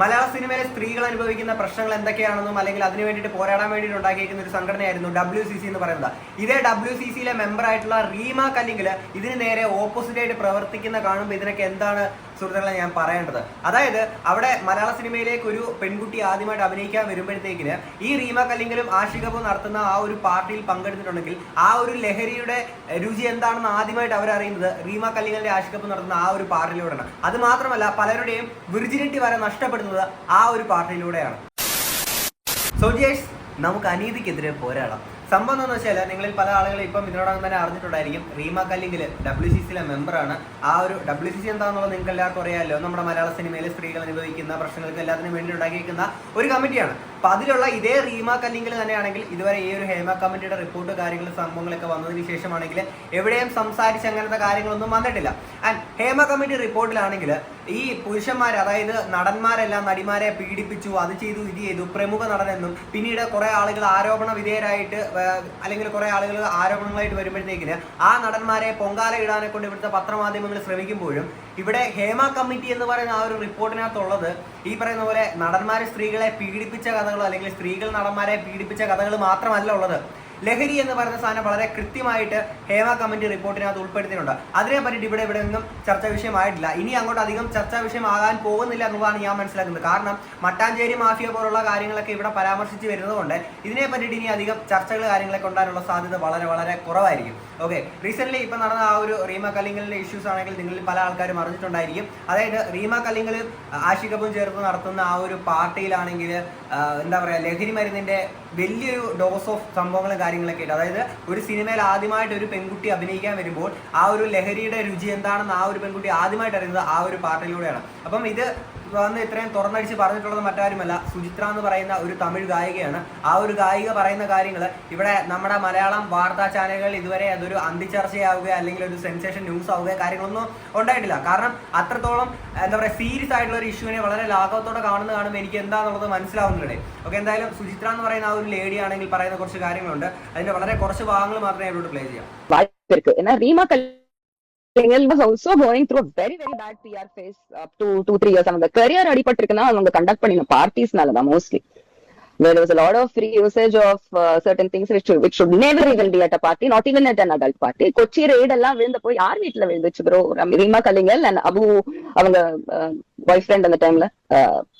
മലയാള സിനിമയിലെ സ്ത്രീകൾ അനുഭവിക്കുന്ന പ്രശ്നങ്ങൾ എന്തൊക്കെയാണെന്നും അല്ലെങ്കിൽ അതിന് വേണ്ടിയിട്ട് പോരാടാൻ വേണ്ടിയിട്ട് ഉണ്ടാക്കിയിരിക്കുന്ന ഒരു സംഘടനയായിരുന്നു ഡബ്ല്യു സി സി എന്ന് പറയുന്നത്. ഇതേ ഡബ്ല്യു സി സിയിലെ മെമ്പർ ആയിട്ടുള്ള റീമ കല്ലിങ്കിൽ ഇതിന് നേരെ ഓപ്പോസിറ്റ് ആയിട്ട് പ്രവർത്തിക്കുന്ന കാണുമ്പോൾ ഇതിനൊക്കെ എന്താണ് സുഹൃത്തുക്കളെ ഞാൻ പറയേണ്ടത്. അതായത് അവിടെ മലയാള സിനിമയിലേക്ക് ഒരു പെൺകുട്ടി ആദ്യമായിട്ട് അഭിനയിക്കാൻ വരുമ്പോഴത്തേക്കിന് ഈ റീമ കല്ലിങ്കലും ആഷികപ്പും നടത്തുന്ന ആ ഒരു പാർട്ടിയിൽ പങ്കെടുത്തിട്ടുണ്ടെങ്കിൽ ആ ഒരു ലഹരിയുടെ രുചി എന്താണെന്ന് ആദ്യമായിട്ട് അവരറിയുന്നത് റീമ കല്ലിങ്കലിന്റെ ആഷികപ്പ് നടത്തുന്ന ആ ഒരു പാർട്ടിയിലൂടെയാണ്. അത് മാത്രമല്ല പലരുടെയും വിർജിനിറ്റി വരെ നഷ്ടപ്പെടുന്നത് ആ ഒരു പാർട്ടിയിലൂടെയാണ്. സോജേഷ് നമുക്ക് അനീതിക്കെതിരെ പോരാടാം. സംഭവം എന്താണെന്ന് വെച്ചാൽ നിങ്ങളിൽ പല ആളുകളും ഇപ്പം ഇതിനോടകം തന്നെ അറിഞ്ഞിട്ടുണ്ടായിരിക്കും. റീമ കല്ലിങ്കിൽ ഡബ്ല്യു സി സിയിലെ മെമ്പറാണ് ആ ഒരു ഡബ്ല്യു സി സി എന്താണെന്നുള്ളത് നിങ്ങൾക്ക് എല്ലാവർക്കും അറിയാമല്ലോ. നമ്മുടെ മലയാള സിനിമയിലെ സ്ത്രീകൾ അനുഭവിക്കുന്ന പ്രശ്നങ്ങൾക്ക് എല്ലാത്തിനും വേണ്ടി ഉണ്ടാക്കിയിരിക്കുന്ന ഒരു കമ്മിറ്റിയാണ്. അപ്പൊ അതിലുള്ള ഇതേ റീമ അല്ലെങ്കിൽ തന്നെയാണെങ്കിൽ ഇതുവരെ ഈ ഒരു ഹേമ കമ്മിറ്റിയുടെ റിപ്പോർട്ട് കാര്യങ്ങൾ സംഭവങ്ങളൊക്കെ വന്നതിന് ശേഷമാണെങ്കിൽ എവിടെയും സംസാരിച്ച് അങ്ങനത്തെ കാര്യങ്ങളൊന്നും വന്നിട്ടില്ല. ആൻഡ് ഹേമ കമ്മിറ്റി റിപ്പോർട്ടിലാണെങ്കിൽ ഈ പുരുഷന്മാർ അതായത് നടന്മാരെല്ലാം നടിമാരെ പീഡിപ്പിച്ചു അത് ചെയ്തു ഇത് ചെയ്തു പ്രമുഖ നടനെന്നും പിന്നീട് കുറെ ആളുകൾ ആരോപണ വിധേയരായിട്ട് അല്ലെങ്കിൽ കുറെ ആളുകൾ ആരോപണങ്ങളായിട്ട് വരുമ്പോഴത്തേക്കിന് ആ നടന്മാരെ പൊങ്കാല ഇടാനെ കൊണ്ട് ഇവിടുത്തെ പത്രമാധ്യമങ്ങൾ ശ്രമിക്കുമ്പോഴും ഇവിടെ ഹേമ കമ്മിറ്റി എന്ന് പറയുന്ന ആ ഒരു റിപ്പോർട്ടിനകത്തുള്ളത് ഈ പറയുന്ന പോലെ നടന്മാരെ സ്ത്രീകളെ പീഡിപ്പിച്ച കഥകളോ അല്ലെങ്കിൽ സ്ത്രീകൾ നടന്മാരെ പീഡിപ്പിച്ച കഥകൾ മാത്രമല്ല ഉള്ളത്. ലഹരി എന്ന് പറയുന്ന സാധനം വളരെ കൃത്യമായിട്ട് ഹേമ കമ്മിറ്റി റിപ്പോർട്ടിനകത്ത് ഉൾപ്പെടുത്തിയിട്ടുണ്ട്. അതിനെ പറ്റിയിട്ട് ഇവിടെ ഇവിടെ ഒന്നും ചർച്ചാ വിഷയമായിട്ടില്ല. ഇനി അങ്ങോട്ട് അധികം ചർച്ചാ വിഷയമാകാൻ പോകുന്നില്ല എന്നുള്ളതാണ് ഞാൻ മനസ്സിലാക്കുന്നത്. കാരണം മട്ടാഞ്ചേരി മാഫിയ പോലുള്ള കാര്യങ്ങളൊക്കെ ഇവിടെ പരാമർശിച്ച് വരുന്നതുകൊണ്ട് ഇതിനെ പറ്റിയിട്ട് ഇനി അധികം ചർച്ചകൾ കാര്യങ്ങളൊക്കെ ഉണ്ടാകാനുള്ള സാധ്യത വളരെ വളരെ കുറവായിരിക്കും. ഓക്കെ റീസെന്റ് ഇപ്പം നടന്ന ആ ഒരു റീമ കല്ലിങ്ങലിന്റെ ഇഷ്യൂസ് ആണെങ്കിൽ നിങ്ങളിൽ പല ആൾക്കാരും അറിഞ്ഞിട്ടുണ്ടായിരിക്കും. അതായത് റീമ കല്ലിങ്ങൽ ആഷികപ്പും ചേർത്ത് നടത്തുന്ന ആ ഒരു പാർട്ടിയിലാണെങ്കിൽ എന്താ പറയുക ലഹരി മരുന്നിന്റെ വലിയൊരു ഡോസ് ഓഫ് സംഭവങ്ങളും കാര്യങ്ങളൊക്കെ ഉണ്ട്. അതായത് ഒരു സിനിമയിൽ ആദ്യമായിട്ട് ഒരു പെൺകുട്ടി അഭിനയിക്കാൻ വരുമ്പോൾ ആ ഒരു ലഹരിയുടെ രുചി എന്താണെന്ന് ആ ഒരു പെൺകുട്ടി ആദ്യമായിട്ട് അറിയുന്നത് ആ ഒരു പാട്ടിലൂടെയാണ്. അപ്പം ഇത് വന്ന് ഇത്രയും തുറന്നടിച്ച് പറഞ്ഞിട്ടുള്ളത് മറ്റാരുമല്ല. സുചിത്ര എന്ന് പറയുന്ന ഒരു തമിഴ് ഗായികയാണ്. ആ ഒരു ഗായിക പറയുന്ന കാര്യങ്ങൾ ഇവിടെ നമ്മുടെ മലയാളം വാർത്താ ചാനലുകൾ ഇതുവരെ അതൊരു അന്തിച്ചർച്ചയാവുക അല്ലെങ്കിൽ ഒരു സെൻസേഷൻ ന്യൂസ് ആവുക കാര്യങ്ങളൊന്നും ഉണ്ടായിട്ടില്ല. കാരണം അത്രത്തോളം എന്താ പറയുക സീരിയസ് ആയിട്ടുള്ള ഒരു ഇഷ്യൂവിനെ വളരെ ലാഘവത്തോടെ കാണുന്ന കാണുമ്പോൾ എനിക്ക് എന്താണെന്നുള്ളത് മനസ്സിലാവുന്നുണ്ട്. ഓക്കെ എന്തായാലും സുചിത്ര എന്ന് പറയുന്ന ആ ഒരു ലേഡി ആണെങ്കിൽ പറയുന്ന കുറച്ച് കാര്യങ്ങളുണ്ട്. അതിന്റെ വളരെ കുറച്ച് ഭാഗങ്ങൾ മാത്രമേ ഇവിടെ പ്ലേ ചെയ്യാം. வாய்ப்பு இருக்கு ஏன்னா Reema Kalyan was also going through very very bad PR phase up to two three years அவங்க கரியர் அடிபட்டிருக்குன்னா அவங்க கண்டக்ட் பண்ணின பார்ட்டிஸ்னால தான் mostly there was a lot of free usage of uh, certain things which should, which should never even be at a party not even at an adult party. Kochi raid எல்லாம் விழுந்தப்போ யார் வீட்டுல விழுந்துச்சு bro Reema Kallingal and Abu அவங்க uh, பாய் friend அந்த டைம்ல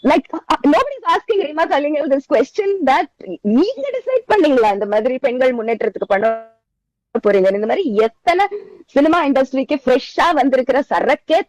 like nobody is asking Reema Kallingal this question that நீங்க decide பண்ணீங்களா? இந்த மாதிரி பெண்கள் முன்னேற்றத்துக்கு பண்ண போறீங்க. இந்த மாதிரி எத்தனை சினிமா இண்டஸ்ட்ரிக்கு ஃப்ரெஷ்ஷா வந்திருக்கிற சரக்கே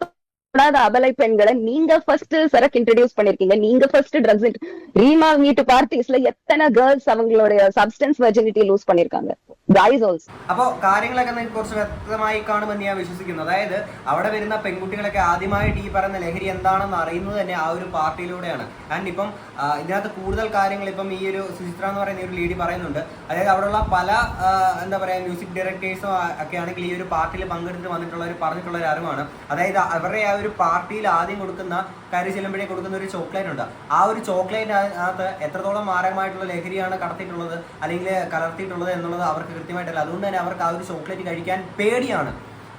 தொடாத அபலை பெண்களை நீங்க ஃபர்ஸ்ட் சரக்கு இன்ட்ரடியூஸ் பண்ணிருக்கீங்க நீங்க ஃபர்ஸ்ட் ட்ரக்ஸ் ரீமா வீட்டு பார்ட்டிஸ்ல எத்தனை கேர்ள்ஸ் அவங்களுடைய சப்ஸ்டன்ஸ் வெர்ஜினிட்டி லூஸ் பண்ணிருக்காங்க guys also അപ്പോൾ കാര്യങ്ങളൊക്കെ നിങ്ങൾക്ക് കുറച്ച് വ്യക്തമായി കാണുമെന്ന് ഞാൻ വിശ്വസിക്കുന്നു അതായത് അവിടെ വരുന്ന പെൺകുട്ടികളൊക്കെ ആദ്യമായിട്ട് ഈ പറയുന്ന ലഹരി എന്താണെന്ന് അറിയുന്നത് തന്നെ ആ ഒരു പാർട്ടിയിലൂടെയാണ് ആൻഡ് ഇപ്പം ആ, ഇതിനകത്ത് കൂടുതൽ കാര്യങ്ങൾ ഇപ്പം ഈ ഒരു സുചിത്ര എന്ന് പറയുന്ന ഒരു ലേഡി പറയുന്നുണ്ട് അതായത് അവിടെയുള്ള പല ആ, എന്താ പറയുക മ്യൂസിക് ഡയറക്ടേഴ്സും ഒക്കെ ആണെങ്കിൽ ഈ ഒരു പാർട്ടിയിൽ പങ്കെടുത്ത് വന്നിട്ടുള്ളവർ പറഞ്ഞിട്ടുള്ള ഒരു അറിവാണ് അതായത് അവരുടെ ആ ഒരു പാർട്ടിയിൽ ആദ്യം കൊടുക്കുന്ന കരി ചെല്ലുമ്പോഴേ കൊടുക്കുന്ന ഒരു ചോക്ലേറ്റ് ഉണ്ട്. ആ ഒരു ചോക്ലേറ്റിനകത്ത് എത്രത്തോളം മാരകമായിട്ടുള്ള ലഹരിയാണ് കടത്തിയിട്ടുള്ളത് അല്ലെങ്കിൽ കലർത്തിയിട്ടുള്ളത് എന്നുള്ളത് അവർക്ക് കൃത്യമായിട്ടല്ല. അതുകൊണ്ട് തന്നെ അവർക്ക് ആ ഒരു ചോക്ലേറ്റ് കഴിക്കാൻ പേടിയാണ്.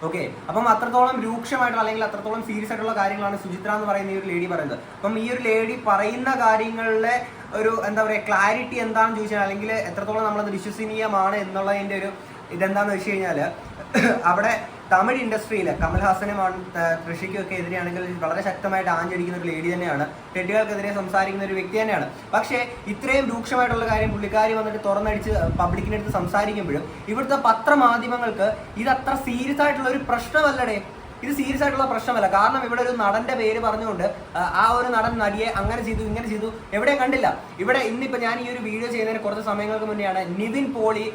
ഓക്കെ അപ്പം അത്രത്തോളം രൂക്ഷമായിട്ടുള്ള അല്ലെങ്കിൽ അത്രത്തോളം സീരിയസ് ആയിട്ടുള്ള കാര്യങ്ങളാണ് സുചിത്ര എന്ന് പറയുന്ന ഈ ഒരു ലേഡി പറയുന്നത്. അപ്പം ഈ ഒരു ലേഡി പറയുന്ന കാര്യങ്ങളിലെ ഒരു എന്താ പറയുക ക്ലാരിറ്റി എന്താണെന്ന് ചോദിച്ചാൽ അല്ലെങ്കിൽ എത്രത്തോളം നമ്മളത് വിശ്വസനീയമാണ് എന്നുള്ളതിന്റെ ഒരു ഇതെന്താണെന്ന് വെച്ച് കഴിഞ്ഞാൽ അവിടെ തമിഴ് ഇൻഡസ്ട്രിയിൽ കമൽഹാസനും കൃഷിക്കും ഒക്കെ എതിരെയാണെങ്കിൽ വളരെ ശക്തമായിട്ട് ആഞ്ഞടിക്കുന്ന ഒരു ലേഡി തന്നെയാണ്. തെറ്റുകൾക്കെതിരെ സംസാരിക്കുന്ന ഒരു വ്യക്തി തന്നെയാണ്. പക്ഷേ ഇത്രയും രൂക്ഷമായിട്ടുള്ള കാര്യം പുള്ളിക്കാരി വന്നിട്ട് തുറന്നടിച്ച് പബ്ലിക്കിനടുത്ത് സംസാരിക്കുമ്പോഴും ഇവിടുത്തെ പത്രമാധ്യമങ്ങൾക്ക് ഇത് അത്ര സീരിയസ് ആയിട്ടുള്ള ഒരു പ്രശ്നമല്ലടേ. ഇത് സീരിയസ് ആയിട്ടുള്ള പ്രശ്നമല്ല. കാരണം ഇവിടെ ഒരു നടന്റെ പേര് പറഞ്ഞുകൊണ്ട് ആ, ഒരു നടൻ നടിയെ അങ്ങനെ ചെയ്തു ഇങ്ങനെ ചെയ്തു എവിടെ കണ്ടില്ല. ഇവിടെ ഇന്നിപ്പോ ഞാൻ ഈ ഒരു വീഡിയോ ചെയ്യുന്നതിന് കുറച്ച് സമയങ്ങൾക്ക് മുന്നെയാണ് നിവിൻ പോളി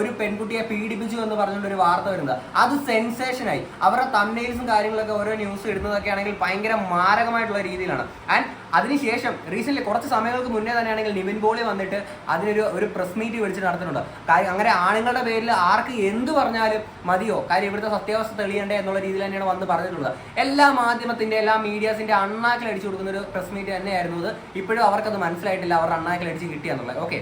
ഒരു പെൺകുട്ടിയെ പീഡിപ്പിച്ചു എന്ന് പറഞ്ഞുകൊണ്ട് ഒരു വാർത്ത വരുന്നത്. അത് സെൻസേഷനായി അവരുടെ തമ്നെയിൽസും കാര്യങ്ങളൊക്കെ ഓരോ ന്യൂസ് ഇടുന്നതൊക്കെ ആണെങ്കിൽ ഭയങ്കര മാരകമായിട്ടുള്ള രീതിയിലാണ്. ആൻഡ് അതിനുശേഷം റീസെന്റ് കുറച്ച് സമയങ്ങൾക്ക് മുന്നേ തന്നെയാണെങ്കിൽ നിവിൻ പോളി വന്നിട്ട് അതിനൊരു ഒരു പ്രസ് മീറ്റ് വിളിച്ച് നടത്തുന്നുണ്ട് കാര്യം അങ്ങനെ ആണുങ്ങളുടെ പേരിൽ ആർക്ക് എന്ത് പറഞ്ഞാലും മതിയോ? കാര്യം ഇവിടുത്തെ സത്യാവസ്ഥ തെളിയണ്ടേ എന്നുള്ള രീതിയിൽ തന്നെയാണ് വന്ന് പറഞ്ഞിട്ടുള്ളത്. എല്ലാ മാധ്യമത്തിന്റെ എല്ലാ മീഡിയാസിന്റെ അണ്ണാക്കിൽ അടിച്ചു കൊടുക്കുന്ന ഒരു പ്രസ് മീറ്റ് തന്നെയായിരുന്നു ഇപ്പോഴും അവർക്കത് മനസ്സിലായിട്ടില്ല അവരുടെ അണ്ണാക്കിൽ അടിച്ച് കിട്ടിയെന്നുള്ളത്. ഓക്കെ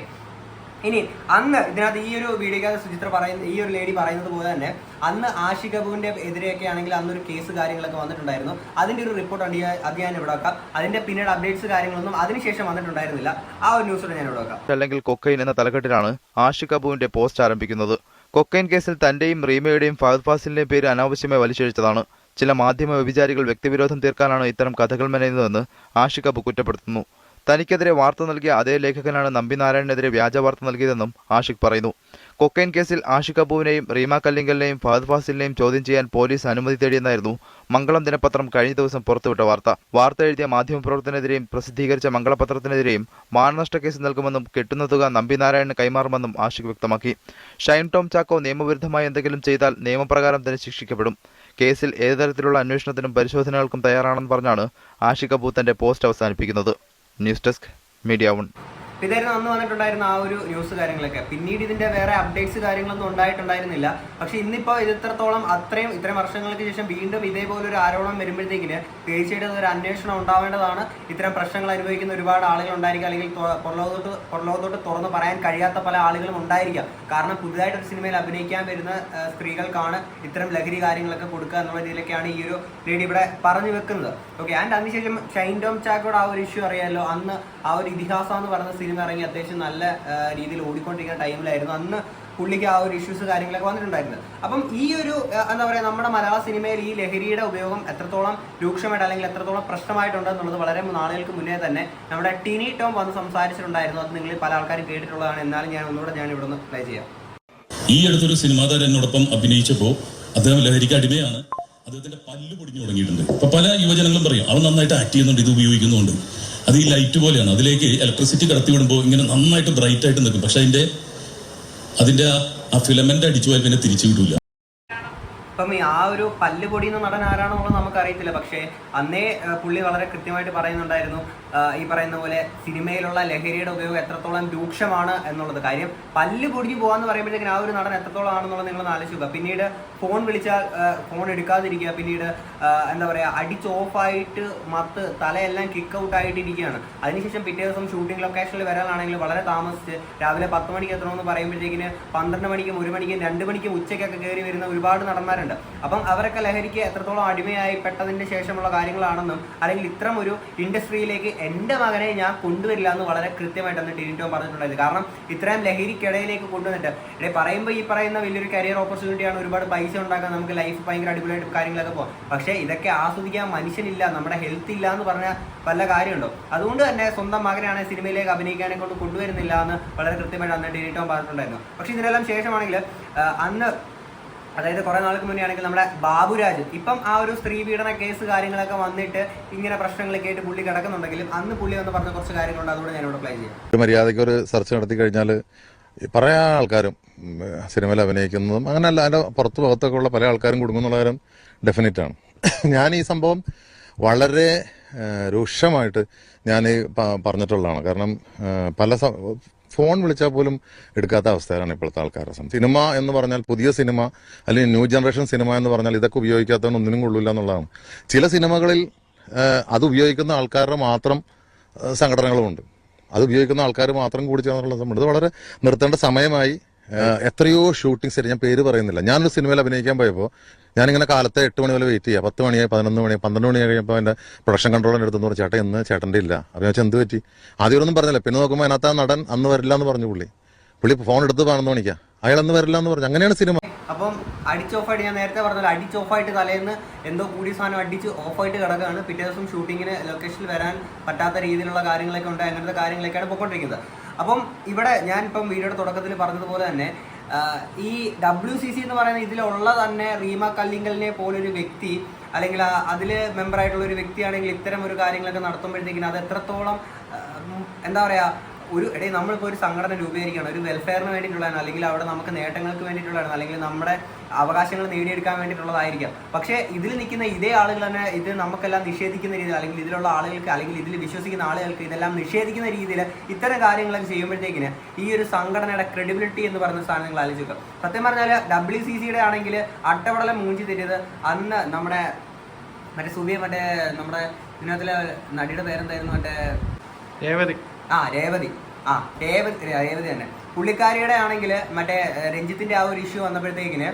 ഇനി അന്ന് ഇതിനകത്ത് ഈ ഒരു വീഡിയോക്കകത്ത് സുചിത്ര പറയുന്ന ഈ ഒരു ലേഡി പറയുന്നത് പോലെ തന്നെ അന്ന് ആഷിക് കപൂറിന്റെ എതിരെയൊക്കെ ആണെങ്കിൽ അന്നൊരു കേസ് കാര്യങ്ങളൊക്കെ വന്നിട്ടുണ്ടായിരുന്നു. അതിന്റെ ഒരു റിപ്പോർട്ട് ഉണ്ട് അത് ഞാൻ ഇവിടെ വെക്കാം. അതിന്റെ പിന്നീട് അപ്ഡേറ്റ്സ് കാര്യങ്ങളൊന്നും അതിനുശേഷം വന്നിട്ടുണ്ടായിരുന്നില്ല. ആ ഒരു ന്യൂസ് ഞാൻ ഇവിടെ വെക്കാം. അല്ലെങ്കിൽ കൊക്കൈൻ എന്ന തലക്കെട്ടിലാണ് ആഷി അബുവിന്റെ പോസ്റ്റ് ആരംഭിക്കുന്നത്. കൊക്കൈൻ കേസിൽ തന്റെയും റീമയുടെയും ഫഹദ് ഫാസിലിന്റെയും പേര് അനാവശ്യമായി വലിച്ചഴിച്ചതാണ്. ചില മാധ്യമ വ്യഭിചാരികൾ വ്യക്തിവിരോധം തീർക്കാനാണ് ഇത്തരം കഥകൾ മെനയുന്നതെന്ന് ആഷിക് കുറ്റപ്പെടുത്തുന്നു. തനിക്കെതിരെ വാർത്ത നൽകിയ അതേ ലേഖകനാണ് നമ്പിനാരായണനെതിരെ വ്യാജ വാർത്ത നൽകിയതെന്നും ആഷിഖ് പറയുന്നു. കൊക്കൈൻ കേസിൽ ആഷിഖ് അബുവിനെയും റീമ കല്ലിങ്കലിനെയും ഫഹദ് ഫാസിലിനെയും ചോദ്യം ചെയ്യാൻ പോലീസ് അനുമതി തേടിയെന്നായിരുന്നു മംഗളം ദിനപത്രം കഴിഞ്ഞ ദിവസം പുറത്തുവിട്ട വാർത്ത. വാർത്ത എഴുതിയ മാധ്യമപ്രവർത്തനെതിരെയും പ്രസിദ്ധീകരിച്ച മംഗളപത്രത്തിനെതിരെയും മാനനഷ്ട കേസ് നൽകുമെന്നും കെട്ടുന്ന തുക നമ്പി നാരായണന് കൈമാറുമെന്നും ആഷിഖ് വ്യക്തമാക്കി. ഷൈൻ ടോം ചാക്കോ നിയമവിരുദ്ധമായി എന്തെങ്കിലും ചെയ്താൽ നിയമപ്രകാരം തന്നെ ശിക്ഷിക്കപ്പെടും. കേസിൽ ഏത് തരത്തിലുള്ള അന്വേഷണത്തിനും പരിശോധനകൾക്കും തയ്യാറാണെന്ന് പറഞ്ഞാണ് ആഷിഖ് അബു തന്റെ പോസ്റ്റ് അവസാനിപ്പിക്കുന്നത്. নিউজ ডেস্ক মিডিয়া വൺ ഇതായിരുന്നു അന്ന് വന്നിട്ടുണ്ടായിരുന്ന ആ ഒരു ന്യൂസ് കാര്യങ്ങളൊക്കെ. പിന്നീട് ഇതിന്റെ വേറെ അപ്ഡേറ്റ്സ് കാര്യങ്ങളൊന്നും ഉണ്ടായിട്ടുണ്ടായിരുന്നില്ല. പക്ഷെ ഇന്നിപ്പോ ഇത് ഇത്രത്തോളം അത്രയും ഇത്രയും വർഷങ്ങൾക്ക് ശേഷം വീണ്ടും ഇതേപോലെ ഒരു ആരോപണം വരുമ്പോഴത്തേക്കിന് തീർച്ചയായിട്ടും ഒരു അന്വേഷണം ഉണ്ടാവേണ്ടതാണ്. ഇത്തരം പ്രശ്നങ്ങൾ അനുഭവിക്കുന്ന ഒരുപാട് ആളുകൾ ഉണ്ടായിരിക്കും. അല്ലെങ്കിൽ പുറലോകത്തോട്ട് പുറലോകത്തോട്ട് തുറന്ന് പറയാൻ കഴിയാത്ത പല ആളുകളും ഉണ്ടായിരിക്കാം. കാരണം പുതുതായിട്ട് ഒരു സിനിമയിൽ അഭിനയിക്കാൻ വരുന്ന സ്ത്രീകൾക്കാണ് ഇത്തരം ലഹരി കാര്യങ്ങളൊക്കെ കൊടുക്കുക എന്നുള്ള രീതിയിലൊക്കെയാണ് ഈ ഒരു ലേഡി ഇവിടെ പറഞ്ഞു വെക്കുന്നത്. ഓക്കെ ആൻഡ് അതിനുശേഷം ഷൈൻ ടോം ചാക്കോട് ആ ഒരു ഇഷ്യൂ അറിയാമല്ലോ അന്ന് ആ ഒരു ഇതിഹാസം എന്ന് പറയുന്ന സിനിമ ഇറങ്ങി അത്യാവശ്യം നല്ല രീതിയിൽ ഓടിക്കൊണ്ടിരിക്കുന്ന ടൈമിലായിരുന്നു അന്ന് പുള്ളിക്ക് ആ ഒരു ഇഷ്യൂസ് കാര്യങ്ങളൊക്കെ വന്നിട്ടുണ്ടായിരുന്നത്. അപ്പം ഈ ഒരു എന്താ പറയുക നമ്മുടെ മലയാള സിനിമയിൽ ഈ ലഹരിയുടെ ഉപയോഗം എത്രത്തോളം രൂക്ഷമായിട്ട് അല്ലെങ്കിൽ എത്രത്തോളം പ്രശ്നമായിട്ടുണ്ട് എന്നുള്ളത് വളരെ നാളുകൾക്ക് മുന്നേ തന്നെ നമ്മുടെ ടിനി ടോം വന്ന് സംസാരിച്ചിട്ടുണ്ടായിരുന്നു. അത് നിങ്ങൾ പല ആൾക്കാരും കേട്ടിട്ടുള്ളതാണ്. എന്നാലും ഞാൻ ഒന്നുകൂടെ ഞാൻ ഇവിടെ നിന്ന് പ്ലേ ചെയ്യാം. ഈ അടുത്തൊരു സിനിമാ എന്നോടൊപ്പം അഭിനയിച്ചപ്പോ അദ്ദേഹം ലഹരിക്ക് അടിമയാണ്. അദ്ദേഹത്തിന്റെ പല്ല് പൊടിഞ്ഞു തുടങ്ങിയിട്ടുണ്ട്. ഇപ്പൊ പല യുവജനങ്ങളും പറയും അവൻ നന്നായിട്ട് ആക്ട് ചെയ്യുന്നുണ്ട് ഇത് ഉപയോഗിക്കുന്നുണ്ട്. അത് ഈ ലൈറ്റ് പോലെയാണ്. അതിലേക്ക് ഇലക്ട്രിസിറ്റി കടത്തി വിടുമ്പോൾ ഇങ്ങനെ നന്നായിട്ട് ബ്രൈറ്റ് ആയിട്ട് നിൽക്കും. പക്ഷെ അതിന്റെ അതിന്റെ ആ- ഫിലമെന്റ് അടിച്ചു പോയാൽ പിന്നെ തിരിച്ചു കിട്ടൂല. ഇപ്പം ആ ഒരു പല്ല് നടൻ ആരാണെന്നുള്ളത് നമുക്ക് അറിയത്തില്ല പക്ഷേ അന്നേ പുള്ളി വളരെ കൃത്യമായിട്ട് പറയുന്നുണ്ടായിരുന്നു. ഈ പറയുന്ന പോലെ സിനിമയിലുള്ള ലഹരിയുടെ ഉപയോഗം എത്രത്തോളം രൂക്ഷമാണ് എന്നുള്ളത്. കാര്യം പല്ല് പൊടിഞ്ഞു പോകാന്ന് പറയുമ്പോഴത്തേക്കും ആ ഒരു നടൻ എത്രത്തോളം ആണെന്നുള്ളത് നിങ്ങൾ ആലോചിക്കുക പിന്നീട് ഫോൺ വിളിച്ചാൽ ഫോൺ എടുക്കാതിരിക്കുക. പിന്നീട് എന്താ പറയുക അടിച്ച് ഓഫായിട്ട് മത്ത് തലയെല്ലാം കിക്ക് ഔട്ട് ആയിട്ടിരിക്കുകയാണ് അതിനുശേഷം പിറ്റേ ദിവസം ഷൂട്ടിംഗ് ലൊക്കേഷനിൽ വരാനാണെങ്കിൽ വളരെ താമസിച്ച് രാവിലെ പത്ത് മണിക്ക് എത്തണമെന്ന് പറയുമ്പോഴത്തേക്കിന് പന്ത്രണ്ട് മണിക്കും ഒരു മണിക്കും രണ്ട് മണിക്കും ഉച്ചയ്ക്കൊക്കെ കയറി വരുന്ന ഒരുപാട് നടന്മാരുണ്ട് അപ്പം അവരൊക്കെ ലഹരിക്ക് എത്രത്തോളം അടിമയായി പെട്ടതിന്റെ ശേഷമുള്ള കാര്യങ്ങളാണെന്നും അല്ലെങ്കിൽ ഇത്തരം ഒരു ഇൻഡസ്ട്രിയിലേക്ക് എന്റെ മകനെ ഞാൻ കൊണ്ടുവരില്ല എന്ന് വളരെ കൃത്യമായിട്ട് അന്ന് ടിനിറ്റോ പറഞ്ഞിട്ടുണ്ടായിരുന്നു. കാരണം ഇത്രയും ലഹരിക്കിടയിലേക്ക് കൊണ്ടുവന്നിട്ട് ഇടേ പറയുമ്പോൾ ഈ പറയുന്ന വലിയൊരു കരിയർ ഓപ്പർച്യൂണിറ്റിയാണ് ഒരുപാട് പൈസ ഉണ്ടാക്കാൻ നമുക്ക് ലൈഫ് ഭയങ്കര അടിപൊളിയായിട്ട് കാര്യങ്ങളൊക്കെ പോകാം പക്ഷേ ഇതൊക്കെ ആസ്വദിക്കാൻ മനുഷ്യനില്ല നമ്മുടെ ഹെൽത്ത് ഇല്ല എന്ന് പറഞ്ഞ വല്ല കാര്യമുണ്ടോ? അതുകൊണ്ട് തന്നെ സ്വന്തം മകനാണ് സിനിമയിലേക്ക് അഭിനയിക്കാനെ കൊണ്ട് കൊണ്ടുവരുന്നില്ല എന്ന് വളരെ കൃത്യമായിട്ട് അന്ന് ടിനിറ്റോ പറഞ്ഞിട്ടുണ്ടായിരുന്നു. പക്ഷേ ഇതിനെല്ലാം ശേഷമാണെങ്കിൽ അന്ന് അതായത് കുറെ നാൾക്ക് മുന്നേ ആണെങ്കിൽ നമ്മുടെ ബാബുരാജ്. ഇപ്പം ആ ഒരു സ്ത്രീ പീഡന കേസ് കാര്യങ്ങളൊക്കെ വന്നിട്ട് ഇങ്ങനെ പ്രശ്നങ്ങളൊക്കെ ആയിട്ട് പുള്ളി കിടക്കുന്നുണ്ടെങ്കിലും അന്ന് പുള്ളി വന്ന് പറഞ്ഞ കുറച്ച് കാര്യങ്ങളുണ്ട് അതുകൊണ്ട് ഞാനിവിടെ പ്ലേ ചെയ്യാം. ഒരു മര്യാദയ്ക്ക് ഒരു സെർച്ച് നടത്തി കഴിഞ്ഞാൽ പല ആൾക്കാരും സിനിമയിൽ അഭിനയിക്കുന്നതും അങ്ങനെയല്ല അതിന്റെ പുറത്ത് ഭാഗത്തൊക്കെ ഉള്ള പല ആൾക്കാരും കുടുങ്ങുന്നുള്ള കാര്യം ഡെഫിനറ്റ് ആണ്. ഞാൻ ഈ സംഭവം വളരെ രൂക്ഷമായിട്ട് ഞാൻ പറഞ്ഞിട്ടുള്ളതാണ്. കാരണം പല ഫോൺ വിളിച്ചാൽ പോലും എടുക്കാത്ത അവസ്ഥയിലാണ് ഇപ്പോഴത്തെ ആൾക്കാരുടെ സംഭവം സിനിമ എന്ന് പറഞ്ഞാൽ പുതിയ സിനിമ അല്ലെങ്കിൽ ന്യൂ ജനറേഷൻ സിനിമ എന്ന് പറഞ്ഞാൽ ഇതൊക്കെ ഉപയോഗിക്കാത്തവൻ ഒന്നിനും കൊള്ളില്ല എന്നുള്ളതാണ്. ചില സിനിമകളിൽ അത് ഉപയോഗിക്കുന്ന ആൾക്കാരുടെ മാത്രം സംഘടനകളുമുണ്ട്. അത് ഉപയോഗിക്കുന്ന ആൾക്കാർ മാത്രം കൂടി ചേർന്നുള്ള സംഭവം ഇത് വളരെ നിർത്തേണ്ട സമയമായി എത്രയോ ഷൂട്ടിംഗ് സെറ്റ് ഞാൻ പേര് പറയുന്നില്ല. ഞാനൊരു സിനിമയിൽ അഭിനയിക്കാൻ പോയപ്പോൾ ഞാനിങ്ങനെ കാലത്തെ എട്ട് മണി വരെ വെയിറ്റ് ചെയ്യുക പത്ത് മണിയായി പതിനൊന്ന് മണി പന്ത്രണ്ട് മണി കഴിഞ്ഞപ്പോൾ എന്റെ പ്രൊഡക്ഷൻ കൺട്രോളിന്റെ അടുത്ത് പറഞ്ഞു ചേട്ടൻ ഇന്ന് ചേട്ടന്റെ ഇല്ല. അപ്പോൾ ഞാൻ എന്ത് പറ്റി? ആദ്യമൊന്നും പറഞ്ഞില്ല. പിന്നെ നോക്കുമ്പോൾ അതിനകത്ത് ആ നടൻ അന്ന് വരില്ല എന്ന് പറഞ്ഞു പുള്ളി. പുള്ളി ഫോൺ എടുത്ത് പാണെന്ന് മണിക്കാ അയാൾ അന്ന് വരില്ല എന്ന് പറഞ്ഞു. അങ്ങനെയാണ് സിനിമ. അപ്പം അടിച്ച് ഓഫ് ഓഫായിട്ട് ഞാൻ നേരത്തെ പറഞ്ഞല്ലോ അടിച്ച് ഓഫ് ഓഫായിട്ട് തലേന്ന് എന്തോ കൂടിയ സാധനം അടിച്ച് ഓഫ് ആയിട്ട് കിടക്കുകയാണ്. പിറ്റേ ദിവസം ഷൂട്ടിങ്ങിന് ലൊക്കേഷനിൽ വരാൻ പറ്റാത്ത രീതിയിലുള്ള കാര്യങ്ങളൊക്കെ ഉണ്ട് അങ്ങനത്തെ കാര്യങ്ങളൊക്കെയാണ് പോയിക്കൊണ്ടിരിക്കുന്നത് അപ്പം ഇവിടെ ഞാൻ ഇപ്പം വീഡിയോയുടെ തുടക്കത്തിൽ പറഞ്ഞതുപോലെ തന്നെ ഈ ഡബ്ല്യു സി സി എന്ന് പറയുന്ന ഇതിലുള്ള തന്നെ റീമ കല്ലിങ്കലിനെ പോലൊരു വ്യക്തി അല്ലെങ്കിൽ അതിൽ മെമ്പറായിട്ടുള്ള ഒരു വ്യക്തിയാണെങ്കിൽ ഇത്തരം ഒരു കാര്യങ്ങളൊക്കെ നടത്തുമ്പോഴത്തേക്കിനും അത് എത്രത്തോളം എന്താ പറയുക ഒരു ഇടയിൽ നമ്മളിപ്പോൾ ഒരു സംഘടന രൂപീകരിക്കുകയാണ്. ഒരു വെൽഫെയറിന് വേണ്ടിയിട്ടുള്ളതാണ് അല്ലെങ്കിൽ അവിടെ നമുക്ക് നേട്ടങ്ങൾക്ക് വേണ്ടിയിട്ടുള്ളതാണ് അല്ലെങ്കിൽ നമ്മുടെ അവകാശങ്ങൾ നേടിയെടുക്കാൻ വേണ്ടിയിട്ടുള്ളതായിരിക്കാം. പക്ഷേ ഇതിൽ നിൽക്കുന്ന ഇതേ ആളുകൾ തന്നെ ഇത് നമുക്കെല്ലാം നിഷേധിക്കുന്ന രീതിയിൽ അല്ലെങ്കിൽ ഇതിലുള്ള ആളുകൾക്ക് അല്ലെങ്കിൽ ഇതിൽ വിശ്വസിക്കുന്ന ആളുകൾക്ക് ഇതെല്ലാം നിഷേധിക്കുന്ന രീതിയിൽ ഇത്തരം കാര്യങ്ങളൊക്കെ ചെയ്യുമ്പോഴത്തേക്കിന് ഈ ഒരു സംഘടനയുടെ ക്രെഡിബിലിറ്റി എന്ന് പറയുന്ന സാധനം നിങ്ങൾ ആലോചിക്കുക. സത്യം പറഞ്ഞാൽ ഡബ്ല്യു സി സിയുടെ ആണെങ്കിൽ അട്ടവടലം മൂഞ്ചി തരിയത് അന്ന് നമ്മുടെ മറ്റേ സുബിയ മറ്റേ നമ്മുടെ ഇതിനകത്തിലെ നടിയുടെ പേരെന്തായിരുന്നു? മറ്റേ രേവതി. ആ രേവതി. ആ രേവതി രേവതി തന്നെ. പുള്ളിക്കാരിയുടെ ആണെങ്കിൽ മറ്റേ രഞ്ജിത്തിന്റെ രഞ്ജിത്തിന്റെ ആ ഒരു ഇഷ്യൂ വന്നപ്പോഴത്തേക്കിന്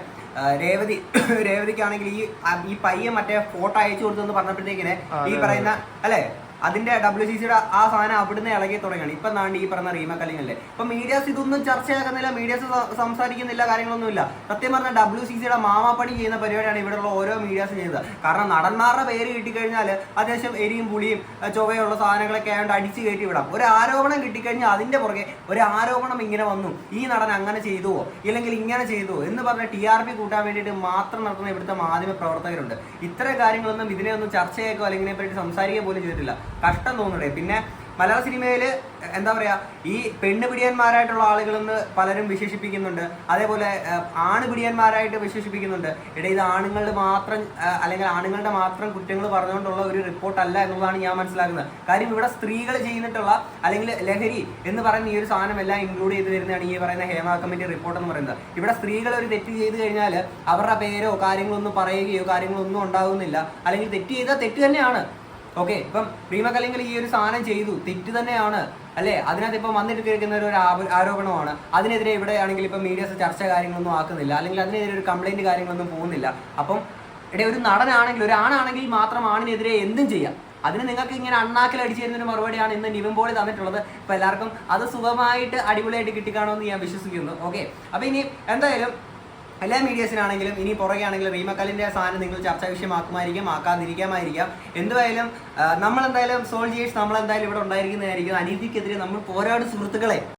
രേവതി രേവതിക്കാണെങ്കിൽ ഈ ഈ പയ്യെ മറ്റേ ഫോട്ടോ അയച്ചു കൊടുത്തെന്ന് പറഞ്ഞപ്പോഴത്തേക്കിന് ഈ പറയുന്ന അല്ലെ? അതിന്റെ ഡബ്ല്യു സി സിയുടെ ആ സാധനം അവിടുന്ന് ഇളകി തുടങ്ങിയാണ് ഇപ്പൊ നാണ്ട് ഈ പറഞ്ഞ റീമ അല്ലെങ്കിൽ ഇപ്പൊ മീഡിയാസ് ഇതൊന്നും ചർച്ചയാക്കുന്നില്ല മീഡിയാസ് സംസാരിക്കുന്നില്ല കാര്യങ്ങളൊന്നുമില്ല. സത്യം പറഞ്ഞാൽ ഡബ്ല്യു സി സിയുടെ മാമാപ്പണി ചെയ്യുന്ന പരിപാടിയാണ് ഇവിടെയുള്ള ഓരോ മീഡിയാസ് ചെയ്യുന്നത്. കാരണം നടന്മാരുടെ പേര് കിട്ടിക്കഴിഞ്ഞാൽ അത്യാവശ്യം എരിയും പുളിയും ചൊവ്വയുള്ള സാധനങ്ങളൊക്കെ ആയതുകൊണ്ട് അടിച്ചു കയറ്റി വിടാം. ഒരു ആരോപണം കിട്ടിക്കഴിഞ്ഞാൽ അതിന്റെ പുറകെ ഒരു ആരോപണം ഇങ്ങനെ വന്നു. ഈ നടൻ അങ്ങനെ ചെയ്തുവോ? ഇല്ലെങ്കിൽ ഇങ്ങനെ ചെയ്തുവോ? എന്ന് പറഞ്ഞ ടി ആർ പി കൂട്ടാൻ വേണ്ടിയിട്ട് മാത്രം നടത്തുന്ന ഇവിടുത്തെ മാധ്യമ പ്രവർത്തകരുണ്ട്. ഇത്തരം കാര്യങ്ങളൊന്നും ഇതിനെ ഒന്നും ചർച്ചയാക്കോ അല്ലെങ്കിൽ ഇതിനെപ്പറ്റി സംസാരിക്കുക പോലും ചെയ്തിട്ടില്ല. കഷ്ടം തോന്നണേ പിന്നെ മലയാള സിനിമയിൽ എന്താ പറയുക ഈ പെണ്ണ് പിടിയന്മാരായിട്ടുള്ള ആളുകളെന്ന് പലരും വിശേഷിപ്പിക്കുന്നുണ്ട്. അതേപോലെ ആണ് പിടിയന്മാരായിട്ട് വിശേഷിപ്പിക്കുന്നുണ്ട്. ഇടയിൽ ഇത് ആണുങ്ങളുടെ മാത്രം അല്ലെങ്കിൽ ആണുങ്ങളുടെ മാത്രം കുറ്റങ്ങൾ പറഞ്ഞുകൊണ്ടുള്ള ഒരു റിപ്പോർട്ടല്ല എന്നുള്ളതാണ് ഞാൻ മനസ്സിലാക്കുന്നത്. കാര്യം ഇവിടെ സ്ത്രീകൾ ചെയ്യുന്നിട്ടുള്ള അല്ലെങ്കിൽ ലഹരി എന്ന് പറയുന്ന ഈ ഒരു സാധനം എല്ലാം ഇൻക്ലൂഡ് ചെയ്ത് വരുന്നതാണ് ഈ പറയുന്ന ഹേമ കമ്മിറ്റി റിപ്പോർട്ട് എന്ന് പറയുന്നത്. ഇവിടെ സ്ത്രീകൾ ഒരു തെറ്റ് ചെയ്ത് കഴിഞ്ഞാൽ അവരുടെ പേരോ കാര്യങ്ങളൊന്നും പറയുകയോ കാര്യങ്ങളൊന്നും ഉണ്ടാകുന്നില്ല അല്ലെങ്കിൽ തെറ്റ് ചെയ്താൽ തെറ്റ് തന്നെയാണ്. ഓക്കെ ഇപ്പം പ്രീമ കലിംഗൽ ഈ ഒരു സാധനം ചെയ്തു. തെറ്റ് തന്നെയാണ്. അല്ലേ? അതിനകത്ത് ഇപ്പം വന്നിട്ട് കേൾക്കുന്ന ഒരു ആരോപണമാണ്. അതിനെതിരെ ഇവിടെ ആണെങ്കിൽ ഇപ്പം മീഡിയസ് ചർച്ച കാര്യങ്ങളൊന്നും ആക്കുന്നില്ല. അല്ലെങ്കിൽ അതിനെതിരെ ഒരു കംപ്ലൈന്റ് കാര്യങ്ങളൊന്നും പോകുന്നില്ല. അപ്പം ഇവിടെ ഒരു നടനാണെങ്കിൽ ഒരു ആണാണെങ്കിൽ മാത്രം ആണിനെതിരെ എന്തും ചെയ്യാം. അതിന് നിങ്ങൾക്ക് ഇങ്ങനെ അണ്ണാക്കിൽ അടിച്ചു തരുന്നൊരു മറുപടിയാണ് ഇന്ന് നിവിൻ പോളി തന്നിട്ടുള്ളത്. ഇപ്പൊ എല്ലാവർക്കും അത് സുഖമായിട്ട് അടിപൊളിയായിട്ട് കിട്ടിക്കാണോ എന്ന് ഞാൻ വിശ്വസിക്കുന്നു. ഓക്കെ അപ്പോൾ ഇനി എന്തായാലും എല്ലാ മീഡിയസിനാണെങ്കിലും ഇനി പുറകെ ആണെങ്കിലും റീമക്കലിന്റെ സാധനം നിങ്ങൾ ചർച്ചാ വിഷയമാക്കുമായിരിക്കും ആക്കാതിരിക്കാമായിരിക്കാം. എന്തുവായാലും നമ്മളെന്തായാലും സോൾജിയേഴ്സ് നമ്മളെന്തായാലും ഇവിടെ ഉണ്ടായിരിക്കുന്നതായിരിക്കും. അനീതിക്കെതിരെ നമ്മൾ പോരാട് സുഹൃത്തുക്കളെ.